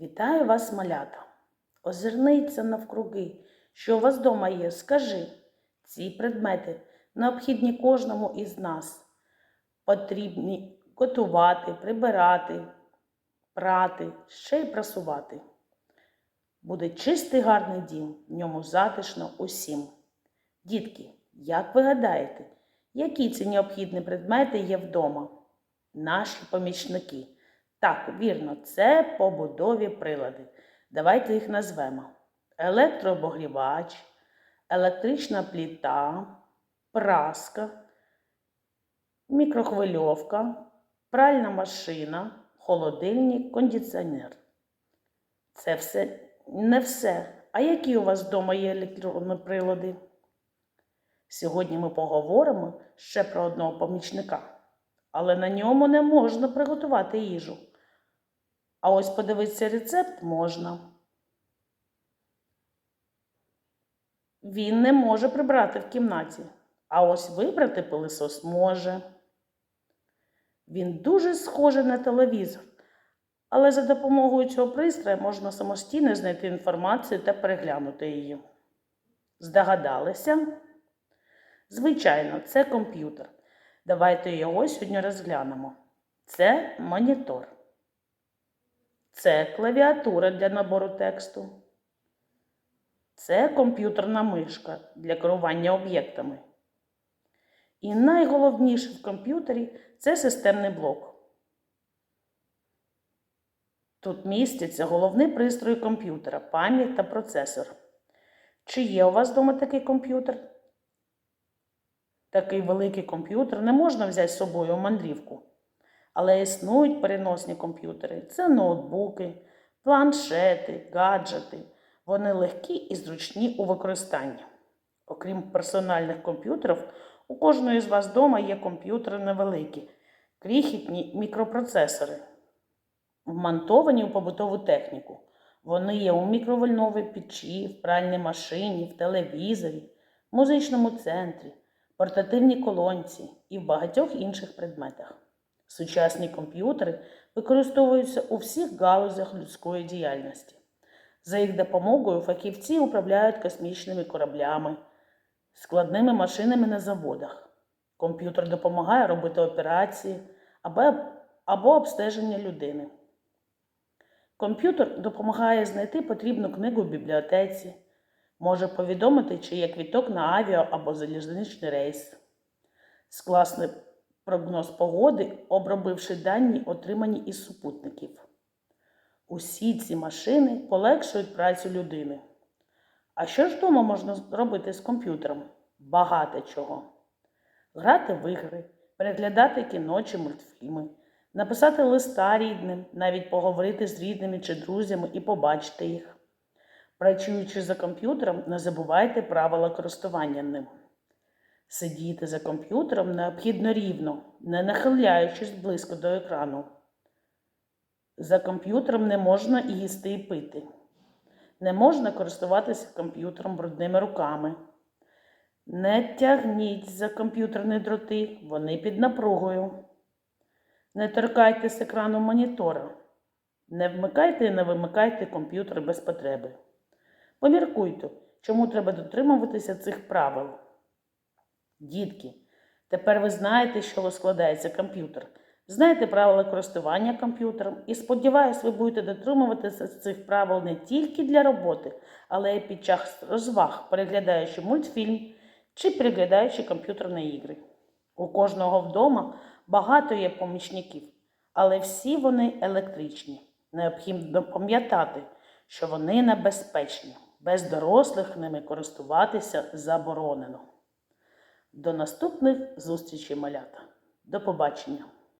Вітаю вас, малята. Озирнися навкруги, що у вас вдома є. Скажи, ці предмети необхідні кожному із нас. Потрібні готувати, прибирати, прати, ще й прасувати. Буде чистий гарний дім, в ньому затишно усім. Дітки, як ви гадаєте, які ці необхідні предмети є вдома? Наші помічники. Так, вірно, це побудові прилади. Давайте їх назвемо: електрообогрівач, електрична пліта, праска, мікрохвильовка, пральна машина, холодильник, кондиціонер. Це все не все. А які у вас вдома є електронні прилади? Сьогодні ми поговоримо ще про одного помічника, але на ньому не можна приготувати їжу. А ось подивитися рецепт можна. Він не може прибрати в кімнаті, а ось вибрати пилисос може. Він дуже схожий на телевізор, але за допомогою цього пристрою можна самостійно знайти інформацію та переглянути її. Здогадалися? Звичайно, це комп'ютер. Давайте його сьогодні розглянемо. Це монітор. Це клавіатура для набору тексту. Це комп'ютерна мишка для керування об'єктами. І найголовніше в комп'ютері це системний блок. Тут містяться головні пристрої комп'ютера, пам'ять та процесор. Чи є у вас вдома такий комп'ютер? Такий великий комп'ютер не можна взяти з собою у мандрівку. Але існують переносні комп'ютери. Це ноутбуки, планшети, гаджети. Вони легкі і зручні у використанні. Окрім персональних комп'ютерів, у кожної з вас вдома є комп'ютери невеликі, крихітні мікропроцесори, вмонтовані у побутову техніку. Вони є у мікровольновій печі, в пральній машині, в телевізорі, музичному центрі, портативній колонці і в багатьох інших предметах. Сучасні комп'ютери використовуються у всіх галузях людської діяльності. За їх допомогою фахівці управляють космічними кораблями, складними машинами на заводах. Комп'ютер допомагає робити операції або, обстеження людини. Комп'ютер допомагає знайти потрібну книгу в бібліотеці, може повідомити, чи є квіток на авіа або залізничний рейс, скласти прогноз погоди, обробивши дані, отримані із супутників. Усі ці машини полегшують працю людини. А що ж вдома можна зробити з комп'ютером? Багато чого. Грати в ігри, переглядати кіно чи мультфільми, написати листа рідним, навіть поговорити з рідними чи друзями і побачити їх. Працюючи за комп'ютером, не забувайте правила користування ним. Сидіти за комп'ютером необхідно рівно, не нахиляючись близько до екрану. За комп'ютером не можна їсти і пити. Не можна користуватися комп'ютером брудними руками. Не тягніть за комп'ютерні дроти, вони під напругою. Не торкайтесь екрану монітора. Не вмикайте і не вимикайте комп'ютер без потреби. Поміркуйте, чому треба дотримуватися цих правил. Дітки, тепер ви знаєте, чого складається комп'ютер. Знаєте правила користування комп'ютером і сподіваюсь, ви будете дотримуватися цих правил не тільки для роботи, але й під час розваг, переглядаючи мультфільм чи переглядаючи комп'ютерні ігри. У кожного вдома багато є помічників, але всі вони електричні. Необхідно пам'ятати, що вони небезпечні. Без дорослих ними користуватися заборонено. До наступних зустрічей, малята. До побачення!